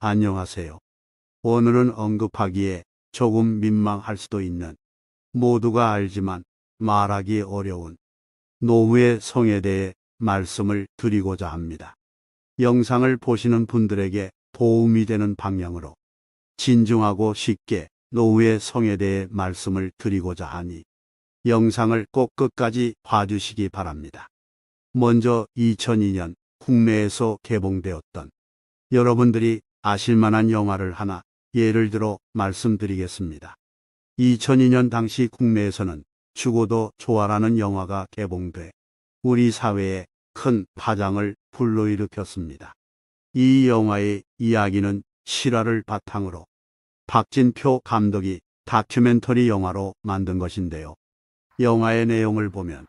안녕하세요. 오늘은 언급하기에 조금 민망할 수도 있는 모두가 알지만 말하기 어려운 노후의 성에 대해 말씀을 드리고자 합니다. 영상을 보시는 분들에게 도움이 되는 방향으로 진중하고 쉽게 노후의 성에 대해 말씀을 드리고자 하니 영상을 꼭 끝까지 봐주시기 바랍니다. 먼저 2002년 국내에서 개봉되었던 여러분들이 아실만한 영화를 하나 예를 들어 말씀드리겠습니다. 2002년 당시 국내에서는 죽어도 좋아라는 영화가 개봉돼 우리 사회에 큰 파장을 불러일으켰습니다. 이 영화의 이야기는 실화를 바탕으로 박진표 감독이 다큐멘터리 영화로 만든 것인데요. 영화의 내용을 보면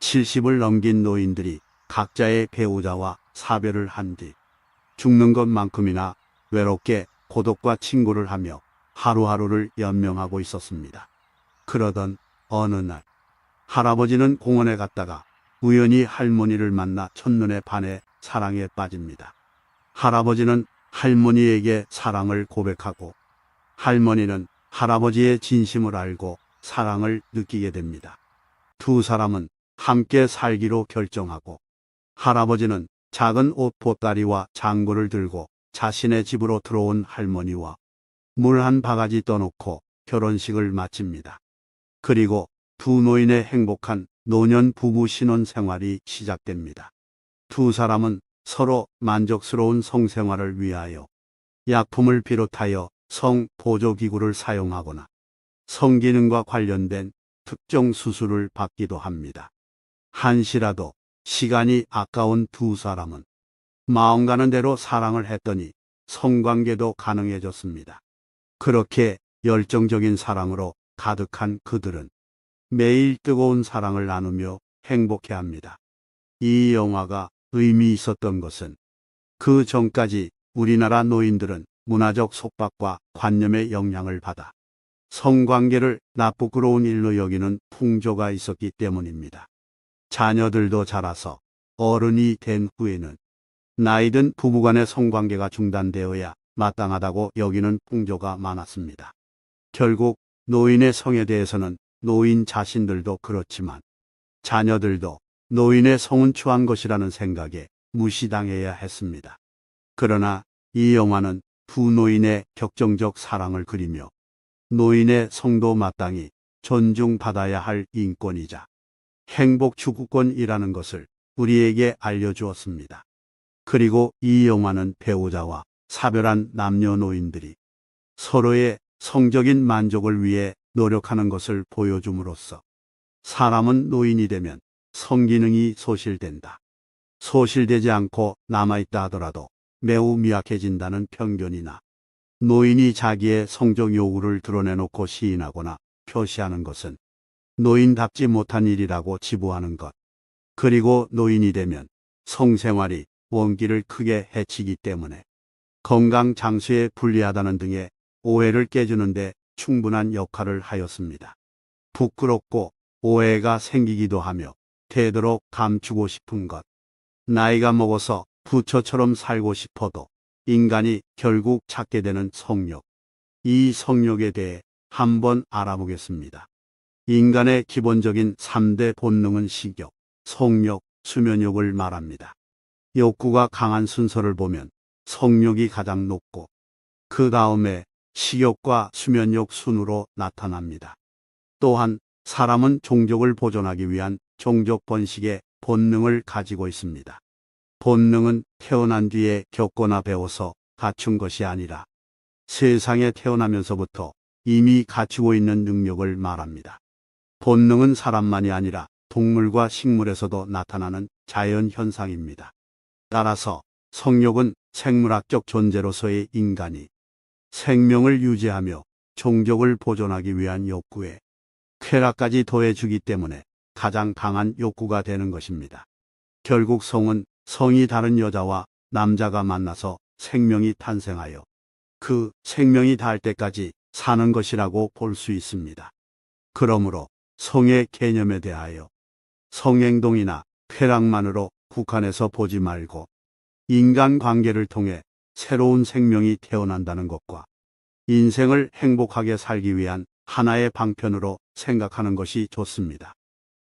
70을 넘긴 노인들이 각자의 배우자와 사별을 한 뒤 죽는 것만큼이나 외롭게 고독과 친구를 하며 하루하루를 연명하고 있었습니다. 그러던 어느 날 할아버지는 공원에 갔다가 우연히 할머니를 만나 첫눈에 반해 사랑에 빠집니다. 할아버지는 할머니에게 사랑을 고백하고 할머니는 할아버지의 진심을 알고 사랑을 느끼게 됩니다. 두 사람은 함께 살기로 결정하고 할아버지는 작은 옷 보따리와 장구를 들고 자신의 집으로 들어온 할머니와 물 한 바가지 떠놓고 결혼식을 마칩니다. 그리고 두 노인의 행복한 노년 부부 신혼 생활이 시작됩니다. 두 사람은 서로 만족스러운 성생활을 위하여 약품을 비롯하여 성 보조기구를 사용하거나 성기능과 관련된 특정 수술을 받기도 합니다. 한시라도 시간이 아까운 두 사람은 마음 가는 대로 사랑을 했더니 성관계도 가능해졌습니다. 그렇게 열정적인 사랑으로 가득한 그들은 매일 뜨거운 사랑을 나누며 행복해 합니다. 이 영화가 의미 있었던 것은 그 전까지 우리나라 노인들은 문화적 속박과 관념의 영향을 받아 성관계를 나쁘끄러운 일로 여기는 풍조가 있었기 때문입니다. 자녀들도 자라서 어른이 된 후에는 나이든 부부간의 성관계가 중단되어야 마땅하다고 여기는 풍조가 많았습니다. 결국 노인의 성에 대해서는 노인 자신들도 그렇지만 자녀들도 노인의 성은 추한 것이라는 생각에 무시당해야 했습니다. 그러나 이 영화는 두 노인의 격정적 사랑을 그리며 노인의 성도 마땅히 존중받아야 할 인권이자 행복 추구권이라는 것을 우리에게 알려주었습니다. 그리고 이 영화는 배우자와 사별한 남녀노인들이 서로의 성적인 만족을 위해 노력하는 것을 보여줌으로써 사람은 노인이 되면 성기능이 소실된다. 소실되지 않고 남아있다 하더라도 매우 미약해진다는 편견이나 노인이 자기의 성적 요구를 드러내놓고 시인하거나 표시하는 것은 노인답지 못한 일이라고 지부하는 것. 그리고 노인이 되면 성생활이 원기를 크게 해치기 때문에 건강 장수에 불리하다는 등의 오해를 깨주는데 충분한 역할을 하였습니다. 부끄럽고 오해가 생기기도 하며 되도록 감추고 싶은 것. 나이가 먹어서 부처처럼 살고 싶어도 인간이 결국 찾게 되는 성욕. 이 성욕에 대해 한번 알아보겠습니다. 인간의 기본적인 3대 본능은 식욕, 성욕, 수면욕을 말합니다. 욕구가 강한 순서를 보면 성욕이 가장 높고 그 다음에 식욕과 수면욕 순으로 나타납니다. 또한 사람은 종족을 보존하기 위한 종족 번식의 본능을 가지고 있습니다. 본능은 태어난 뒤에 겪거나 배워서 갖춘 것이 아니라 세상에 태어나면서부터 이미 갖추고 있는 능력을 말합니다. 본능은 사람만이 아니라 동물과 식물에서도 나타나는 자연 현상입니다. 따라서 성욕은 생물학적 존재로서의 인간이 생명을 유지하며 종족을 보존하기 위한 욕구에 쾌락까지 더해주기 때문에 가장 강한 욕구가 되는 것입니다. 결국 성은 성이 다른 여자와 남자가 만나서 생명이 탄생하여 그 생명이 닿을 때까지 사는 것이라고 볼 수 있습니다. 그러므로 성의 개념에 대하여 성행동이나 쾌락만으로 국한해서 보지 말고 인간 관계를 통해 새로운 생명이 태어난다는 것과 인생을 행복하게 살기 위한 하나의 방편으로 생각하는 것이 좋습니다.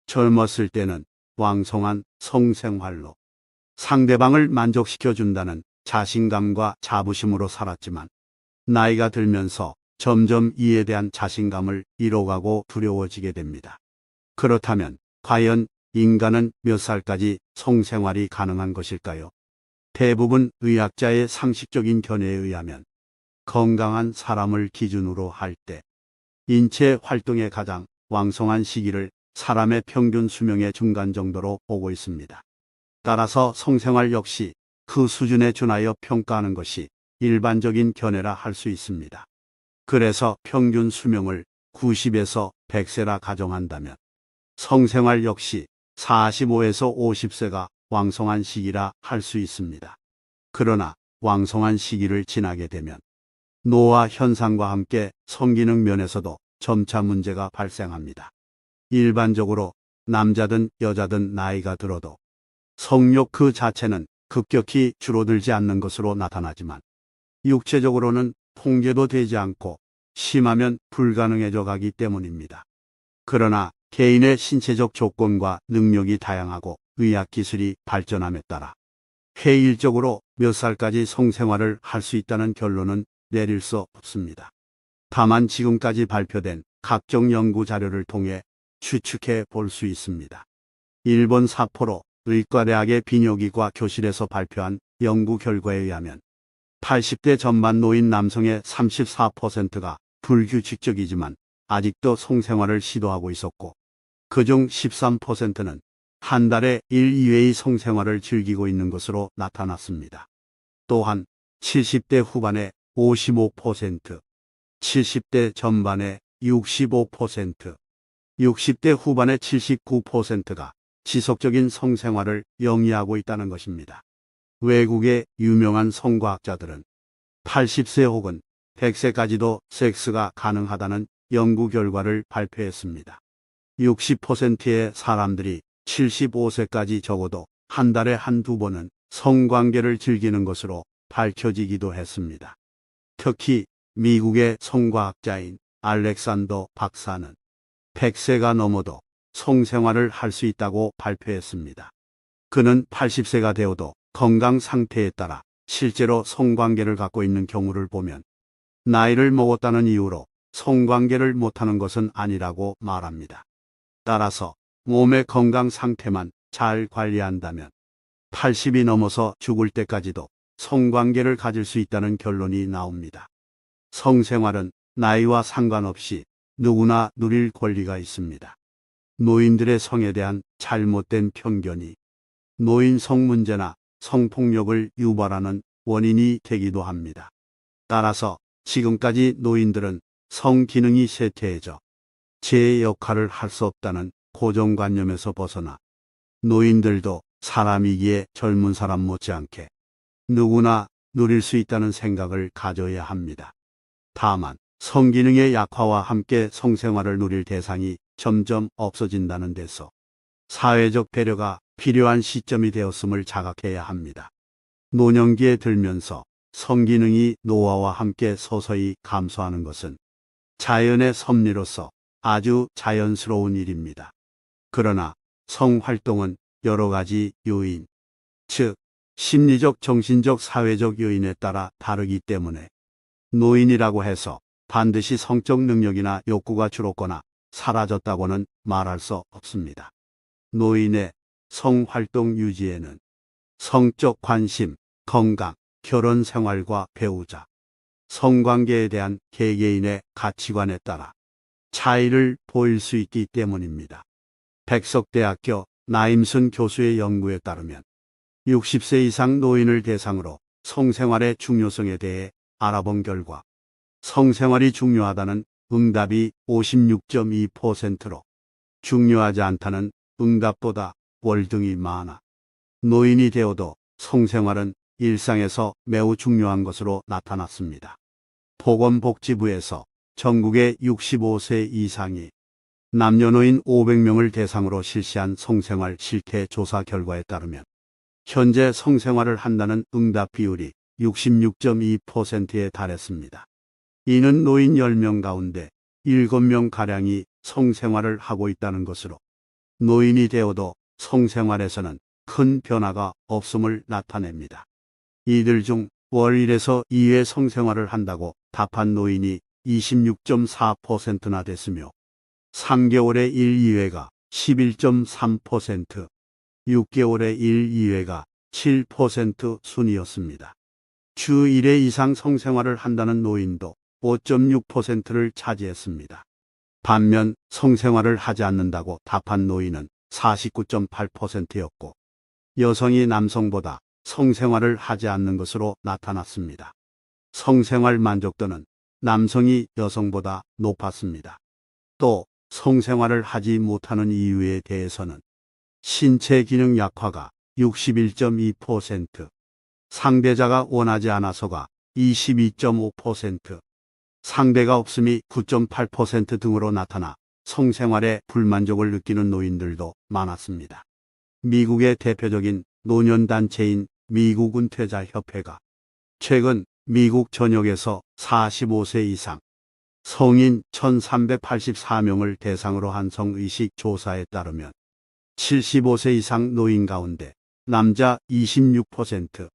젊었을 때는 왕성한 성생활로 상대방을 만족시켜 준다는 자신감과 자부심으로 살았지만 나이가 들면서 점점 이에 대한 자신감을 잃어가고 두려워지게 됩니다. 그렇다면 과연 인간은 몇 살까지 성생활이 가능한 것일까요? 대부분 의학자의 상식적인 견해에 의하면 건강한 사람을 기준으로 할 때 인체 활동의 가장 왕성한 시기를 사람의 평균 수명의 중간 정도로 보고 있습니다. 따라서 성생활 역시 그 수준에 준하여 평가하는 것이 일반적인 견해라 할 수 있습니다. 그래서 평균 수명을 90에서 100세라 가정한다면 성생활 역시 45에서 50세가 왕성한 시기라 할 수 있습니다. 그러나 왕성한 시기를 지나게 되면 노화 현상과 함께 성기능 면에서도 점차 문제가 발생합니다. 일반적으로 남자든 여자든 나이가 들어도 성욕 그 자체는 급격히 줄어들지 않는 것으로 나타나지만 육체적으로는 통제도 되지 않고 심하면 불가능해져 가기 때문입니다. 그러나 개인의 신체적 조건과 능력이 다양하고 의학기술이 발전함에 따라 회일적으로 몇 살까지 성생활을 할 수 있다는 결론은 내릴 수 없습니다. 다만 지금까지 발표된 각종 연구 자료를 통해 추측해 볼 수 있습니다. 일본 사포로 의과대학의 비뇨기과 교실에서 발표한 연구 결과에 의하면 80대 전반 노인 남성의 34%가 불규칙적이지만 아직도 성생활을 시도하고 있었고 그중 13%는 한 달에 1, 2회의 성생활을 즐기고 있는 것으로 나타났습니다. 또한 70대 후반에 55%, 70대 전반에 65%, 60대 후반의 79%가 지속적인 성생활을 영위하고 있다는 것입니다. 외국의 유명한 성과학자들은 80세 혹은 100세까지도 섹스가 가능하다는 연구 결과를 발표했습니다. 60%의 사람들이 75세까지 적어도 한 달에 한두 번은 성관계를 즐기는 것으로 밝혀지기도 했습니다. 특히 미국의 성과학자인 알렉산더 박사는 100세가 넘어도 성생활을 할 수 있다고 발표했습니다. 그는 80세가 되어도 건강 상태에 따라 실제로 성관계를 갖고 있는 경우를 보면 나이를 먹었다는 이유로 성관계를 못하는 것은 아니라고 말합니다. 따라서 몸의 건강 상태만 잘 관리한다면 80이 넘어서 죽을 때까지도 성관계를 가질 수 있다는 결론이 나옵니다. 성생활은 나이와 상관없이 누구나 누릴 권리가 있습니다. 노인들의 성에 대한 잘못된 편견이 노인 성 문제나 성폭력을 유발하는 원인이 되기도 합니다. 따라서 지금까지 노인들은 성 기능이 쇠퇴해져 제 역할을 할 수 없다는 고정관념에서 벗어나 노인들도 사람이기에 젊은 사람 못지않게 누구나 누릴 수 있다는 생각을 가져야 합니다. 다만 성기능의 약화와 함께 성생활을 누릴 대상이 점점 없어진다는 데서 사회적 배려가 필요한 시점이 되었음을 자각해야 합니다. 노년기에 들면서 성기능이 노화와 함께 서서히 감소하는 것은 자연의 섭리로서 아주 자연스러운 일입니다. 그러나 성활동은 여러 가지 요인, 즉, 심리적, 정신적, 사회적 요인에 따라 다르기 때문에 노인이라고 해서 반드시 성적 능력이나 욕구가 줄었거나 사라졌다고는 말할 수 없습니다. 노인의 성활동 유지에는 성적 관심, 건강, 결혼 생활과 배우자, 성관계에 대한 개개인의 가치관에 따라 차이를 보일 수 있기 때문입니다. 백석대학교 나임순 교수의 연구에 따르면 60세 이상 노인을 대상으로 성생활의 중요성에 대해 알아본 결과 성생활이 중요하다는 응답이 56.2%로 중요하지 않다는 응답보다 월등히 많아 노인이 되어도 성생활은 일상에서 매우 중요한 것으로 나타났습니다. 보건복지부에서 전국의 65세 이상이 남녀노인 500명을 대상으로 실시한 성생활 실태 조사 결과에 따르면 현재 성생활을 한다는 응답 비율이 66.2%에 달했습니다. 이는 노인 10명 가운데 7명 가량이 성생활을 하고 있다는 것으로 노인이 되어도 성생활에서는 큰 변화가 없음을 나타냅니다. 이들 중월 1에서 2회 성생활을 한다고 답한 노인이 26.4%나 됐으며 3개월에 1, 2회가 11.3%, 6개월에 1, 2회가 7% 순이었습니다. 주 1회 이상 성생활을 한다는 노인도 5.6%를 차지했습니다. 반면 성생활을 하지 않는다고 답한 노인은 49.8%였고 여성이 남성보다 성생활을 하지 않는 것으로 나타났습니다. 성생활 만족도는 남성이 여성보다 높았습니다. 또 성생활을 하지 못하는 이유에 대해서는 신체 기능 약화가 61.2%, 상대자가 원하지 않아서가 22.5%, 상대가 없음이 9.8% 등으로 나타나 성생활에 불만족을 느끼는 노인들도 많았습니다. 미국의 대표적인 노년단체인 미국 은퇴자협회가 최근 미국 전역에서 45세 이상 성인 1384명을 대상으로 한 성의식 조사에 따르면 75세 이상 노인 가운데 남자 26%,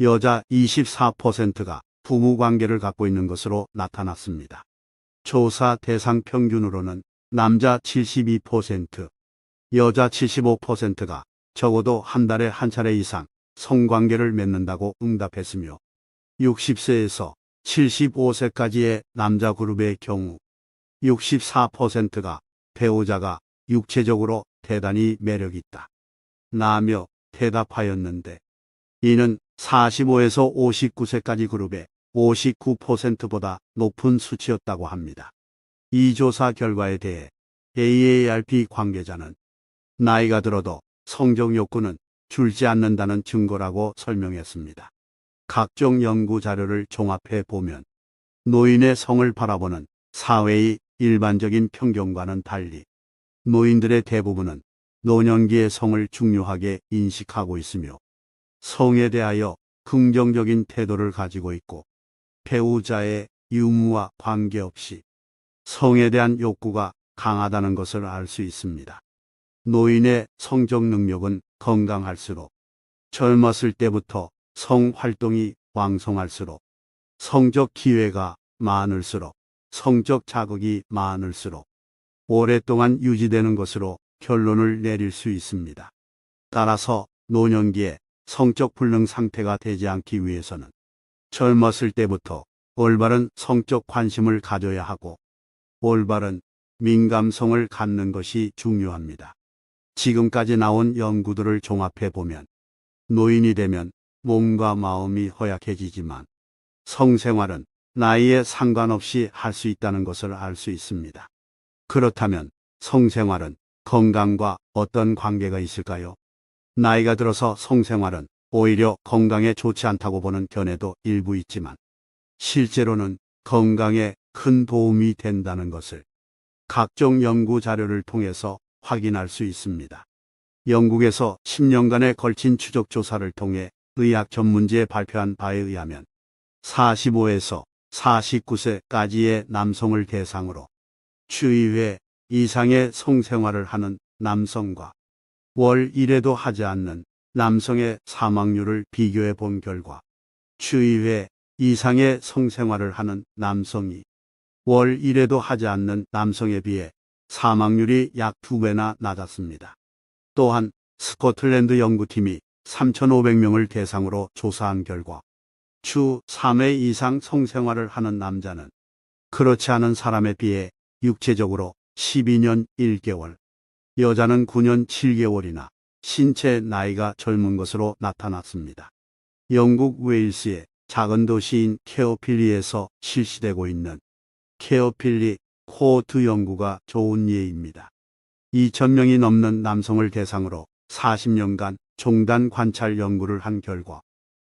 여자 24%가 부부 관계를 갖고 있는 것으로 나타났습니다. 조사 대상 평균으로는 남자 72%, 여자 75%가 적어도 한 달에 한 차례 이상 성관계를 맺는다고 응답했으며 60세에서 75세까지의 남자 그룹의 경우 64%가 배우자가 육체적으로 대단히 매력있다. 나며 대답하였는데 이는 45에서 59세까지 그룹의 59%보다 높은 수치였다고 합니다. 이 조사 결과에 대해 AARP 관계자는 나이가 들어도 성적 욕구는 줄지 않는다는 증거라고 설명했습니다. 각종 연구 자료를 종합해 보면 노인의 성을 바라보는 사회의 일반적인 편견과는 달리 노인들의 대부분은 노년기의 성을 중요하게 인식하고 있으며 성에 대하여 긍정적인 태도를 가지고 있고 배우자의 유무와 관계없이 성에 대한 욕구가 강하다는 것을 알 수 있습니다. 노인의 성적 능력은 건강할수록 젊었을 때부터 성 활동이 왕성할수록 성적 기회가 많을수록 성적 자극이 많을수록 오랫동안 유지되는 것으로 결론을 내릴 수 있습니다. 따라서 노년기에 성적 불능 상태가 되지 않기 위해서는 젊었을 때부터 올바른 성적 관심을 가져야 하고 올바른 민감성을 갖는 것이 중요합니다. 지금까지 나온 연구들을 종합해 보면 노인이 되면 몸과 마음이 허약해지지만 성생활은 나이에 상관없이 할 수 있다는 것을 알 수 있습니다. 그렇다면 성생활은 건강과 어떤 관계가 있을까요? 나이가 들어서 성생활은 오히려 건강에 좋지 않다고 보는 견해도 일부 있지만 실제로는 건강에 큰 도움이 된다는 것을 각종 연구 자료를 통해서 확인할 수 있습니다. 영국에서 10년간에 걸친 추적 조사를 통해 의학 전문지에 발표한 바에 의하면 45에서 49세까지의 남성을 대상으로 주 2회 이상의 성생활을 하는 남성과 월 1회도 하지 않는 남성의 사망률을 비교해 본 결과 주 2회 이상의 성생활을 하는 남성이 월 1회도 하지 않는 남성에 비해 사망률이 약 2배나 낮았습니다. 또한 스코틀랜드 연구팀이 3,500명을 대상으로 조사한 결과 주 3회 이상 성생활을 하는 남자는 그렇지 않은 사람에 비해 육체적으로 12년 1개월, 여자는 9년 7개월이나 신체 나이가 젊은 것으로 나타났습니다. 영국 웨일스의 작은 도시인 케어필리에서 실시되고 있는 케어필리 코어트 연구가 좋은 예입니다. 2,000명이 넘는 남성을 대상으로 40년간 종단 관찰 연구를 한 결과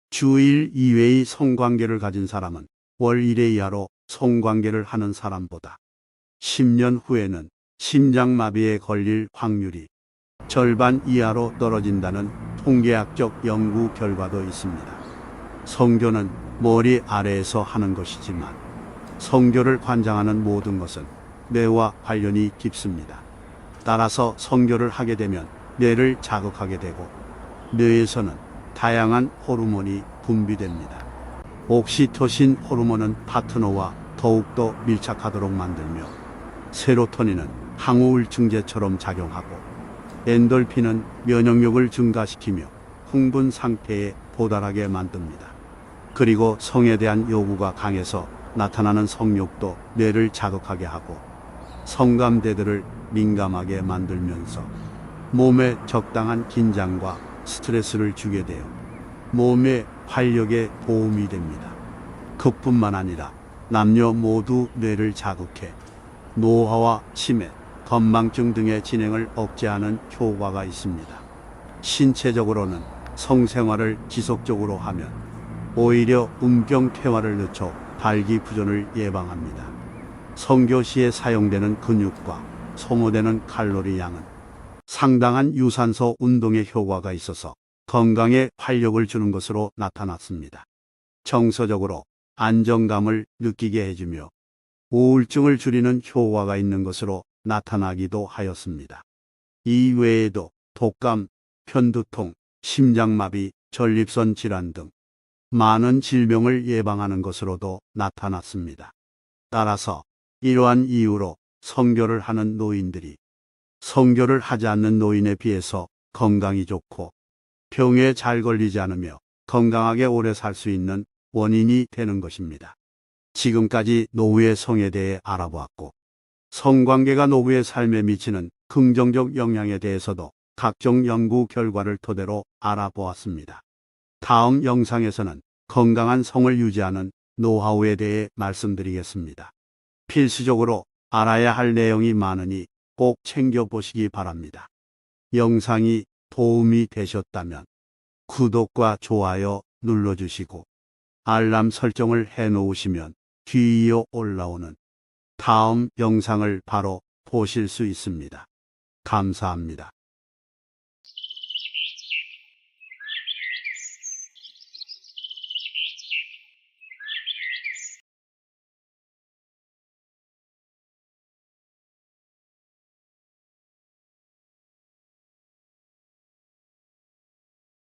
주일 이외의 성관계를 가진 사람은 월 1회 이하로 성관계를 하는 사람보다 10년 후에는 심장마비에 걸릴 확률이 절반 이하로 떨어진다는 통계학적 연구 결과도 있습니다. 성교는 머리 아래에서 하는 것이지만 성교를 관장하는 모든 것은 뇌와 관련이 깊습니다. 따라서 성교를 하게 되면 뇌를 자극하게 되고 뇌에서는 다양한 호르몬이 분비됩니다. 옥시토신 호르몬은 파트너와 더욱더 밀착하도록 만들며 세로토닌은 항우울 증제처럼 작용하고 엔돌핀은 면역력을 증가시키며 흥분 상태에 도달하게 만듭니다. 그리고 성에 대한 요구가 강해서 나타나는 성욕도 뇌를 자극하게 하고 성감대들을 민감하게 만들면서 몸에 적당한 긴장과 스트레스를 주게 되어 몸의 활력에 도움이 됩니다. 그뿐만 아니라 남녀 모두 뇌를 자극해 노화와 치매, 건망증 등의 진행을 억제하는 효과가 있습니다. 신체적으로는 성생활을 지속적으로 하면 오히려 음경 퇴화를 늦춰 발기 부전을 예방합니다. 성교 시에 사용되는 근육과 소모되는 칼로리 양은 상당한 유산소 운동의 효과가 있어서 건강에 활력을 주는 것으로 나타났습니다. 정서적으로 안정감을 느끼게 해주며 우울증을 줄이는 효과가 있는 것으로 나타나기도 하였습니다. 이 외에도 독감, 편두통, 심장마비, 전립선 질환 등 많은 질병을 예방하는 것으로도 나타났습니다. 따라서 이러한 이유로 성교를 하는 노인들이 성교를 하지 않는 노인에 비해서 건강이 좋고 병에 잘 걸리지 않으며 건강하게 오래 살 수 있는 원인이 되는 것입니다. 지금까지 노후의 성에 대해 알아보았고 성관계가 노후의 삶에 미치는 긍정적 영향에 대해서도 각종 연구 결과를 토대로 알아보았습니다. 다음 영상에서는 건강한 성을 유지하는 노하우에 대해 말씀드리겠습니다. 필수적으로 알아야 할 내용이 많으니 꼭 챙겨보시기 바랍니다. 영상이 도움이 되셨다면 구독과 좋아요 눌러주시고 알람 설정을 해 놓으시면 뒤이어 올라오는 다음 영상을 바로 보실 수 있습니다. 감사합니다.